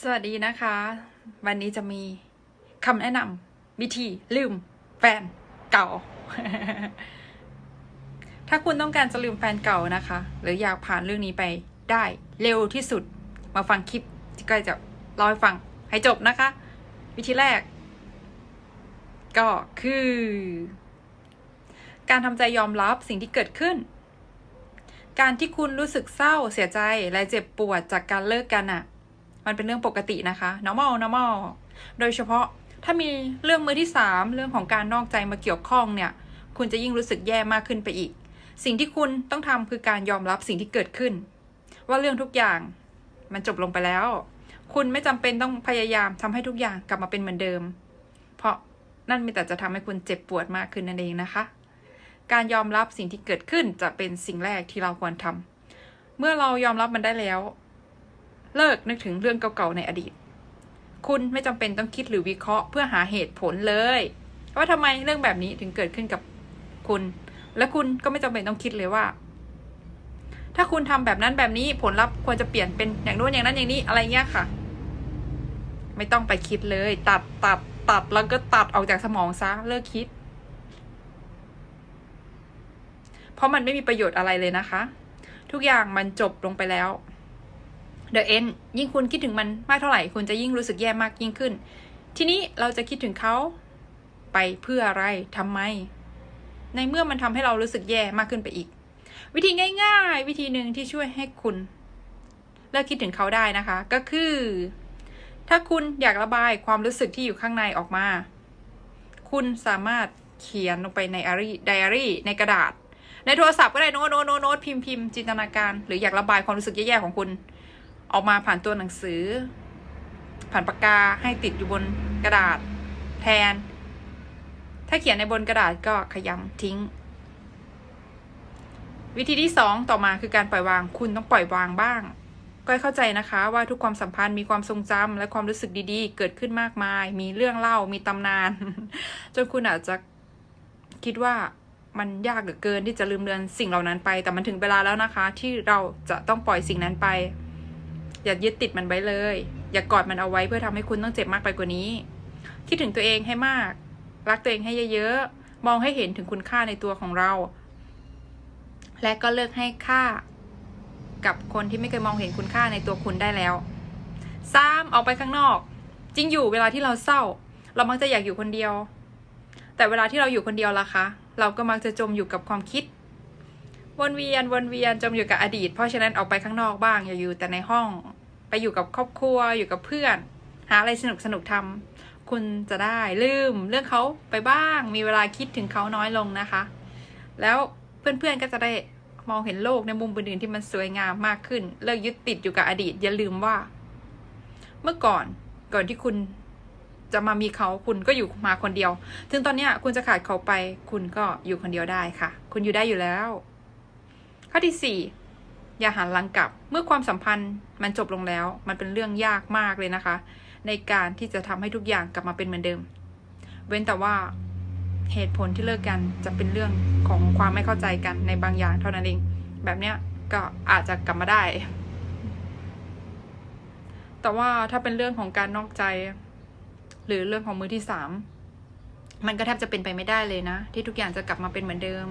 สวัสดีนะคะ วันนี้จะมีคำแนะนำวิธีลืมแฟนเก่า ถ้าคุณต้องการจะลืมแฟนเก่านะคะ หรืออยากผ่านเรื่องนี้ไปได้เร็วที่สุดมาฟังคลิปที่ก้อยจะเล่าให้ฟังให้จบนะคะ วิธีแรก ก็คือ การทำใจยอมรับสิ่งที่เกิดขึ้น การที่คุณรู้สึกเศร้าเสียใจและเจ็บปวดจากการเลิกกันอะ มันเป็นเรื่องปกตินะคะ normal normal โดยเฉพาะถ้ามีเรื่องมือที่สามเรื่องของการนอกใจมาเกี่ยวข้องเนี่ย คุณจะยิ่งรู้สึกแย่มากขึ้นไปอีก สิ่งที่คุณต้องทำคือการยอมรับสิ่งที่เกิดขึ้น ว่าเรื่องทุกอย่างมันจบลงไปแล้ว คุณไม่จำเป็นต้องพยายามทำให้ทุกอย่างกลับมาเป็นเหมือนเดิม เพราะนั่นมีแต่จะทำให้คุณเจ็บปวดมากขึ้นนั่นเองนะคะ การยอมรับสิ่งที่เกิดขึ้นจะเป็นสิ่งแรกที่เราควรทำเมื่อเรายอมรับมันได้แล้ว เลิกนึกถึงเรื่องเก่าๆในอดีต คุณไม่จำเป็นต้องคิดหรือวิเคราะห์เพื่อหาเหตุผลเลย ว่าทำไมเรื่องแบบนี้ถึงเกิดขึ้นกับคุณ และคุณก็ไม่จำเป็นต้องคิดเลยว่า ถ้าคุณทำแบบนั้นแบบนี้ผลลัพธ์ควรจะเปลี่ยนเป็นอย่างโน้นอย่างนั้นอย่างนี้อะไรเงี้ยค่ะ ไม่ต้องไปคิดเลย ตัดตัดตัดแล้วก็ตัดออกจากสมองซะเลิกคิด เพราะมันไม่มีประโยชน์อะไรเลยนะคะ ทุกอย่างมันจบลงไปแล้ว The End ยิ่งคุณคิดถึงมันมากเท่าไหร่ คุณจะยิ่งรู้สึกแย่มากยิ่งขึ้น ทีนี้เราจะคิดถึงเขาไปเพื่ออะไรทำไม ในเมื่อมันทำให้เรารู้สึกแย่มากขึ้นไปอีก วิธีง่ายๆ วิธีหนึ่งที่ช่วยให้คุณ เลิกคิดถึงเขาได้นะคะ ก็คือ ถ้าคุณอยากระบายความรู้สึกที่อยู่ข้างในออกมา คุณสามารถเขียนลงไปในไดอารี่ไดอารี่ในกระดาษ ในโทรศัพท์ก็ได้โน้ตโน้ตโน้ตพิมพ์พิมพ์จินตนาการ หรืออยากระบายความรู้สึกแย่ๆของคุณ ออกมาผ่านตัวหนังสือ ผ่านปากกาให้ติดอยู่บนกระดาษแทน ถ้าเขียนในบนกระดาษก็ขยำทิ้ง วิธีที่สองต่อมาคือการปล่อยวางคุณต้องปล่อยวางบ้างก็ให้เข้าใจนะคะว่าทุกความสัมพันธ์มีความทรงจำและความรู้สึกดีๆ เกิดขึ้นมากมาย มีเรื่องเล่ามีตำนาน จนคุณอาจจะคิดว่ามันยากเหลือเกินที่จะลืมเลือนสิ่งเหล่านั้นไป แต่มันถึงเวลาแล้วนะคะ ที่เราจะต้องปล่อยสิ่งนั้นไป อย่ายึดติดมันไว้เลย อย่ากอดมันเอาไว้เพื่อทำให้คุณต้องเจ็บมากไปกว่านี้ คิดถึงตัวเองให้มาก รักตัวเองให้เยอะๆ มองให้เห็นถึงคุณค่าในตัวของเรา และก็เลิกให้ค่า กับคนที่ไม่เคยมองเห็นคุณค่าในตัวคุณได้แล้วสามออกไปข้างนอก จริงอยู่เวลาที่เราเศร้า เรามักจะอยากอยู่คนเดียว แต่เวลาที่เราอยู่คนเดียวล่ะคะ เราก็มักจะจมอยู่กับความคิดวนเวียนวนเวียนจมอยู่กับอดีต เพราะฉะนั้นออกไปข้างนอกบ้างอย่าอยู่แต่ในห้อง ไปอยู่กับครอบครัวอยู่กับเพื่อน หาอะไรสนุกสนุกทำคุณจะได้ลืมเรื่องเขาไปบ้าง มีเวลาคิดถึงเขาน้อยลงนะคะ แล้วเพื่อนๆก็จะได้มองเห็นโลกในมุมอื่นๆที่มันสวยงามมากขึ้น เลิกยึดติดอยู่กับอดีต อย่าลืมว่า เมื่อก่อนก่อนที่คุณจะมามีเขาคุณก็อยู่มาคนเดียว ถึงตอนนี้คุณจะขาดเขาไป คุณก็อยู่คนเดียวได้ค่ะ คุณอยู่ได้อยู่แล้ว ข้อที่สี่ อย่าหันหลังกลับ เมื่อความสัมพันธ์มันจบลงแล้ว มันเป็นเรื่องยากมากเลยนะคะ ในการที่จะทำให้ทุกอย่างกลับมาเป็นเหมือนเดิม เว้นแต่ว่าเหตุผลที่เลิกกันจะเป็นเรื่องของความไม่เข้าใจกันในบางอย่างเท่านั้นเอง แบบเนี้ยก็อาจจะกลับมาได้ แต่ว่าถ้าเป็นเรื่องของการนอกใจ หรือเรื่องของมือที่สามมันก็แทบจะเป็นไปไม่ได้เลยนะ ที่ทุกอย่างจะกลับมาเป็นเหมือนเดิม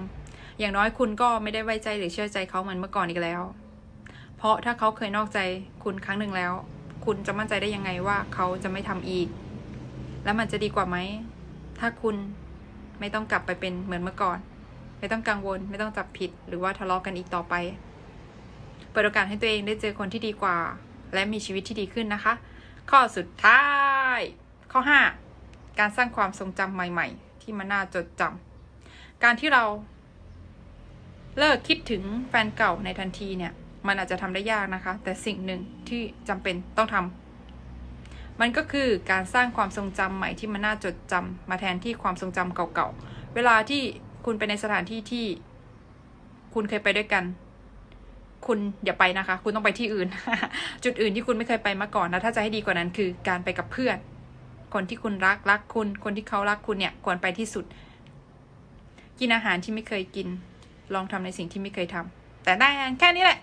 อย่างน้อยคุณก็ไม่ได้ไว้ใจหรือเชื่อใจเขาเหมือนเมื่อก่อนอีกแล้ว เพราะถ้าเขาเคยนอกใจคุณครั้งหนึ่งแล้ว คุณจะมั่นใจได้ยังไงว่าเขาจะไม่ทำอีก แล้วมันจะดีกว่าไหม ถ้าคุณไม่ต้องกลับไปเป็นเหมือนเมื่อก่อน ไม่ต้องกังวล ไม่ต้องจับผิด หรือว่าทะเลาะกันอีกต่อไปเปิดโอกาสให้ตัวเองได้เจอคนที่ดีกว่า และมีชีวิตที่ดีขึ้นนะคะ ข้อสุดท้าย ข้อ 5 การสร้างความทรงจำใหม่ ๆ ที่มันน่าจดจำการที่เรา เลิกคิดถึงแฟนเก่าในทันทีเนี่ย มันอาจจะทำได้ยากนะคะ แต่สิ่งหนึ่งที่จำเป็นต้องทำมันก็คือการสร้างความทรงจำใหม่ที่มันน่าจดจำมาแทนที่ความทรงจำเก่าๆ เวลาที่คุณไปในสถานที่ที่ คุณเคยไปด้วยกัน คุณอย่าไปนะคะ คุณต้องไปที่อื่น จุดอื่นที่คุณไม่เคยไปมาก่อนนะถ้าจะให้ดีกว่านั้นคือการไปกับเพื่อน คนที่คุณรักรักคุณ คนที่เขารักคุณเนี่ยควรไปที่สุด กินอาหารที่ไม่เคยกิน ลองทำในสิ่งที่ไม่เคยทำแต่ได้แค่นี้แหละ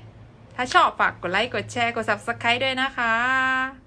ถ้าชอบฝากกดไลค์ กดแชร์ กด subscribe ด้วยนะคะ